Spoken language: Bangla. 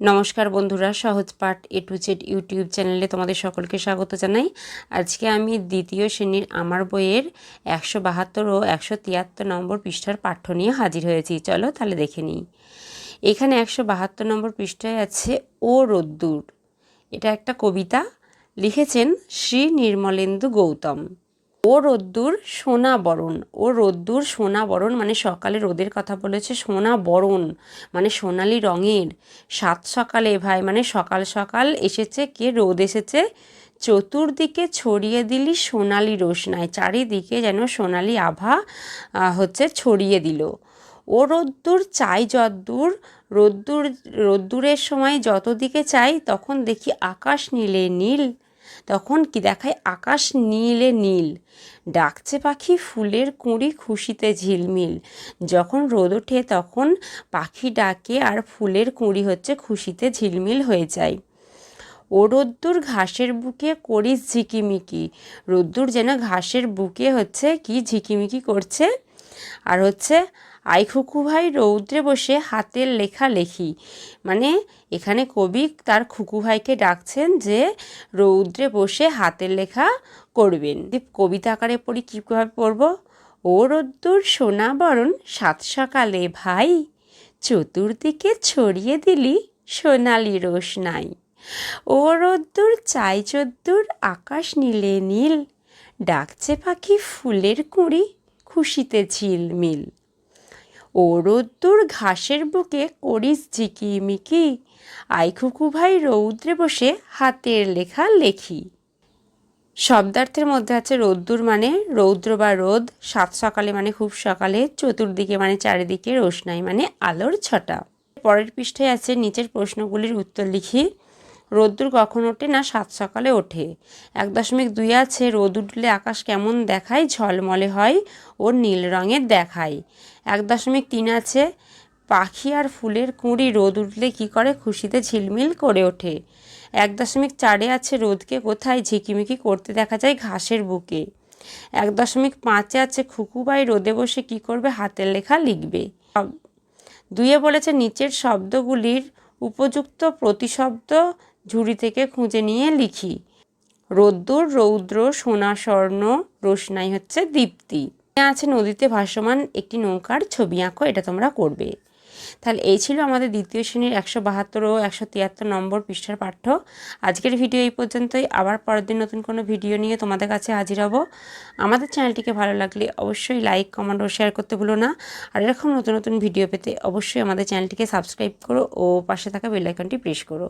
নমস্কার বন্ধুরা, সহজ পাঠ এ টু জেড ইউটিউব চ্যানেলে তোমাদের সকলকে স্বাগত জানাই। আজকে আমি দ্বিতীয় শ্রেণির আমার বইয়ের একশো বাহাত্তর ও একশো তিয়াত্তর নম্বর পৃষ্ঠার পাঠ্য নিয়ে হাজির হয়েছি। চলো তাহলে দেখে নিই। এখানে একশো বাহাত্তর নম্বর পৃষ্ঠায় আছে, ও রোদ্দুর। এটা একটা কবিতা। লিখেছেন শ্রী নির্মলেন্দু গৌতম। ও রোদ্দুর সোনা বরণ। ও রোদ্দুর সোনা বরণ মানে সকালে রোদের কথা বলেছে, সোনা বরণ মানে সোনালি রঙের। সাত সকালে ভাই মানে সকাল সকাল এসেছে কে? রোদ এসেছে। চতুর্দিকে ছড়িয়ে দিলি সোনালি রোশনায়, চারিদিকে যেন সোনালি আভা হচ্ছে ছড়িয়ে দিল। ও রোদ্দুর চাই যদ্দূর, রোদ্দুর, রোদ্দুরের সময় যত দিকে চাই তখন দেখি আকাশ নীলে নীল। তখন কি দেখায়? আকাশ নীলে নীল। ডাকছে পাখি ফুলের কুঁড়ি খুশিতে ঝিলমিল। যখন রোদ ওঠে তখন পাখি ডাকে আর ফুলের কুঁড়ি হচ্ছে খুশিতে ঝিলমিল হয়ে যায়। ও রোদ্দুর ঘাসের বুকে করিস ঝিকিমিকি। রোদ্দুর যেন ঘাসের বুকে হচ্ছে কি ঝিকিমিকি করছে? আর হচ্ছে আই খুকু ভাই রৌদ্রে বসে হাতের লেখা লেখি। মানে এখানে কবি তার খুকু ভাইকে ডাকছেন যে রৌদ্রে বসে হাতের লেখা করবেন। কবিতা আকারে পড়ি কীভাবে পড়ব? ও রোদ্দুর সোনা বরণ সাত সকালে ভাই, চতুর্দিকে ছড়িয়ে দিলি সোনালি রোশনাই। ও রোদ্দুর চাই চদ্দুর আকাশ নীলে নীল, ডাকছে পাখি ফুলের কুঁড়ি খুশিতে ঝিলমিল। ও রোদ্দুর ঘাসের বুকে করিস ঝিকিমিকি আই খুকু ভাই রৌদ্রে বসে হাতের লেখা লেখি। শব্দার্থের মধ্যে আছে রোদ্দুর মানে রৌদ্র বা রোদ, সাত সকালে মানে খুব সকালে, চতুর্দিকে মানে চারিদিকে, রোশনাই মানে আলোর ছটা। পরের পৃষ্ঠায় আছে নিচের প্রশ্নগুলির উত্তর লিখি। রোদ্দুর কখন ওঠে না সাত সকালে ওঠে। এক দশমিক দুই আছে, রোদ উঠলে আকাশ কেমন দেখায়, ঝলমলে হয় ও নীল রঙের দেখায়। এক দশমিক তিন আছে, পাখি আর ফুলের কুঁড়ি রোদ উঠলে কি করে খুশিতে ঝিলমিল করে ওঠে। এক দশমিক চারে আছে, রোদকে কোথায় ঝিকিমিকি করতে দেখা যায় ঘাসের বুকে। এক দশমিক পাঁচে আছে, খুকুবাই রোদে বসে কি করবে হাতের লেখা লিখবে। দুইয়ে বলেছে, নিচের শব্দগুলির উপযুক্ত প্রতিশব্দ ঝুড়ি থেকে খুঁজে নিয়ে লিখি। রোদ্দুর, রৌদ্র, সোনা, স্বর্ণ, রোশনাই হচ্ছে দীপ্তি। আছে নদীতে ভাসমান একটি নৌকার ছবি আঁকো, এটা তোমরা করবে। তাহলে এই ছিল আমাদের দ্বিতীয় শ্রেণির একশো বাহাত্তর ও একশো তিয়াত্তর নম্বর পৃষ্ঠার পাঠ্য। আজকের ভিডিও এই পর্যন্তই। আবার পরের দিন নতুন কোনো ভিডিও নিয়ে তোমাদের কাছে হাজির হব। আমাদের চ্যানেলটিকে ভালো লাগলে অবশ্যই লাইক, কমেন্ট ও শেয়ার করতে ভুলো না। আর এরকম নতুন নতুন ভিডিও পেতে অবশ্যই আমাদের চ্যানেলটিকে সাবস্ক্রাইব করো ও পাশে থাকা বেল আইকনটি প্রেস করো।